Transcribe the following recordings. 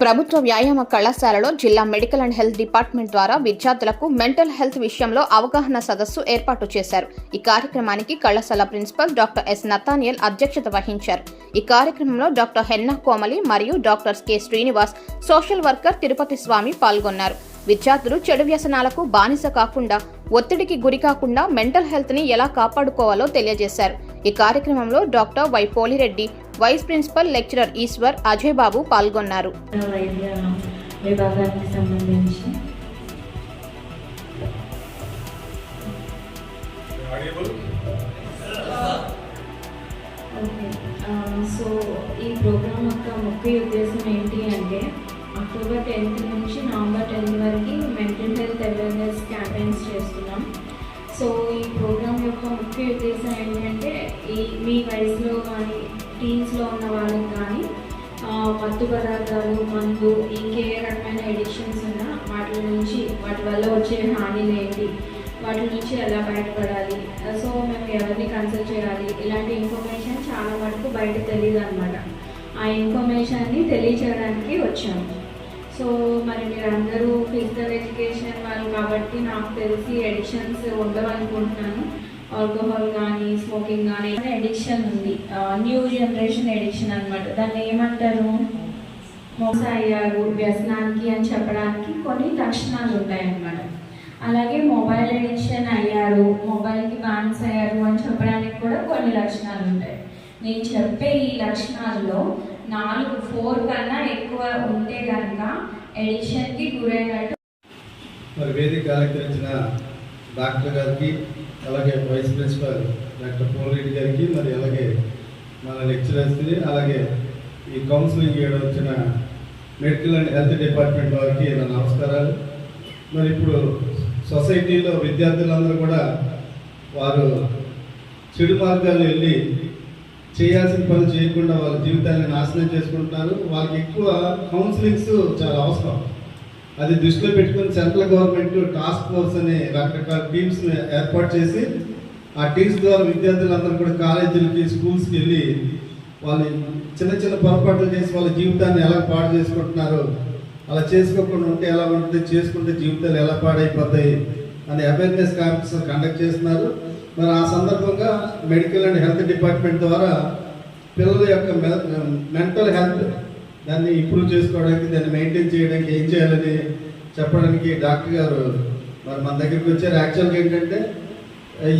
ప్రభుత్వ వ్యాయామ కళాశాలలో జిల్లా మెడికల్ అండ్ హెల్త్ డిపార్ట్మెంట్ ద్వారా విద్యార్థులకు మెంటల్ హెల్త్ విషయంలో అవగాహన సదస్సు ఏర్పాటు చేశారు. ఈ కార్యక్రమానికి కళాశాల ప్రిన్సిపల్ డాక్టర్ ఎస్ నతానియల్ అధ్యక్షత వహించారు. ఈ కార్యక్రమంలో డాక్టర్ హెన్నా కోమలి మరియు doctor K Srinivas social worker Tirupati Swamy పాల్గొన్నారు. విద్యార్థులు చెడు వ్యసనాలకు బానిస కాకుండా ఒత్తిడికి గురి కాకుండా మెంటల్ హెల్త్ని ఎలా కాపాడుకోవాలో తెలియజేశారు. ఈ కార్యక్రమంలో doctor Y Polireddy vice principal lecturer Eshwar Ajay Babu పాల్గొన్నారు. విభాగానికి సంబంధించి. సో ఈ ప్రోగ్రామ్ యొక్క ముఖ్య ఉద్దేశం ఏంటి అంటే అక్టోబర్ టెన్త్ నుంచి నవంబర్ టెన్త్ వరకు మెంటల్ హెల్త్ అవేర్నెస్ క్యాంపెయిన్స్ చేస్తున్నాం. సో ఈ ప్రోగ్రామ్ యొక్క ముఖ్య ఉద్దేశం ఏంటంటే ఈ మీ వయసులో కానీ టీన్స్లో ఉన్న వాళ్ళకి కానీ మత్తు పదార్థాలు మందు ఇంకే రకమైన ఎడిక్షన్స్ ఉన్నా వాటి నుంచి వాటి వల్ల వచ్చే హానిలు ఏంటి? వాటి నుంచి ఎలా బయటపడాలి? సో మేము ఎవరిని కన్సల్ట్ చేయాలి? ఇలాంటి ఇన్ఫర్మేషన్ చాలా వరకు బయట తెలియదు అనమాట ఆ ఇన్ఫర్మేషన్ని తెలియచేయడానికి వచ్చాము. సో మరి మీరందరూ ఫిజికల్ ఎడ్యుకేషన్ వాళ్ళు కాబట్టి నాకు తెలిసి ఎడిక్షన్స్ ఉండవనుకుంటున్నాను. ఆల్కహాల్ కానీ స్మోకింగ్ కానీ ఎడిక్షన్ ఉంది. న్యూ జనరేషన్ ఎడిక్షన్ అనమాట దాన్ని ఏమంటారు? మోస అయ్యారు వ్యసనానికి అని చెప్పడానికి కొన్ని లక్షణాలు ఉంటాయన్నమాట. అలాగే మొబైల్ ఎడిక్షన్ అయ్యారు మొబైల్కి బాన్స్ అయ్యారు అని చెప్పడానికి కూడా కొన్ని లక్షణాలు ఉంటాయి. నేను చెప్పే ఈ లక్షణాల్లో నాలుగు ఫోర్ కన్నా ఎక్కువ ఉంటే కనుక ఎడిక్షన్కి గురైనట్టు. మరి వేదిక అలంకరించిన డాక్టర్ గారికి అలాగే వైస్ ప్రిన్సిపల్ డాక్టర్ పోలరెడ్డి గారికి మరి అలాగే మన లెక్చరర్స్కి అలాగే ఈ కౌన్సిలింగ్ చేయడం వచ్చిన మెడికల్ అండ్ హెల్త్ డిపార్ట్మెంట్ వారికి నా నమస్కారాలు. మరి ఇప్పుడు సొసైటీలో విద్యార్థులందరూ కూడా వారు చెడు మార్గాలు వెళ్ళి చేయాల్సిన పని చేయకుండా వాళ్ళ జీవితాన్ని నాశనం చేసుకుంటున్నారు. వాళ్ళకి ఎక్కువ కౌన్సిలింగ్స్ చాలా అవసరం. అది దృష్టిలో పెట్టుకుని సెంట్రల్ గవర్నమెంట్ టాస్క్ ఫోర్స్ అనే రకరకాల టీమ్స్ని ఏర్పాటు చేసి ఆ టీమ్స్ ద్వారా విద్యార్థులందరూ కూడా కాలేజీలకి స్కూల్స్కి వెళ్ళి వాళ్ళు చిన్న చిన్న పొరపాట్లు చేసి వాళ్ళ జీవితాన్ని ఎలా పాడు చేసుకుంటున్నారు అలా చేసుకోకుండా ఉంటే ఎలా ఉంటుంది చేసుకుంటే జీవితాలు ఎలా పాడైపోతాయి అనే అవేర్నెస్ క్యాంప్స్ కండక్ట్ చేస్తున్నారు. మరి ఆ సందర్భంగా మెడికల్ అండ్ హెల్త్ డిపార్ట్మెంట్ ద్వారా పిల్లల యొక్క మెంటల్ హెల్త్ దాన్ని ఇంప్రూవ్ చేసుకోవడానికి దాన్ని మెయింటైన్ చేయడానికి ఏం చేయాలని చెప్పడానికి డాక్టర్ గారు మరి మన దగ్గరికి వచ్చారు. యాక్చువల్గా ఏంటంటే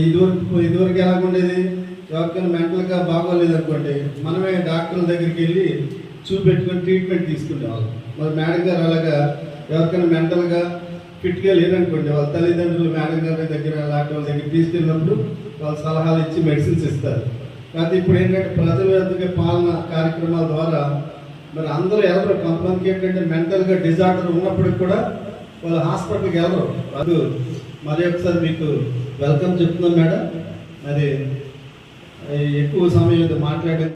ఇదివరకు ఇదివరకు ఎలా ఉండేది ఎవరికైనా మెంటల్గా బాగోలేదు అనుకోండి మనమే డాక్టర్ల దగ్గరికి వెళ్ళి చూపెట్టుకొని ట్రీట్మెంట్ తీసుకునేవాళ్ళం. మరి మేడం గారు అలాగా ఎవరికైనా మెంటల్గా ఫిట్గా లేదనుకోండి వాళ్ళ తల్లిదండ్రులు మేడం గారి దగ్గర లాంటి వాళ్ళ దగ్గర తీసుకెళ్ళినప్పుడు వాళ్ళు సలహాలు ఇచ్చి మెడిసిన్స్ ఇస్తారు. కాకపోతే ఇప్పుడు ఏంటంటే ప్రజల పాలన కార్యక్రమాల ద్వారా మరి అందరూ ఎవరు కొంతమందికి ఏంటంటే మెంటల్గా డిజార్డర్ ఉన్నప్పటికి కూడా వాళ్ళు హాస్పిటల్కి వెళ్ళరు అది మరి ఒకసారి మీకు వెల్కమ్ చెప్తున్నాం మేడం. అది ఎక్కువ సమయం మాట్లాడే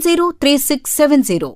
703670.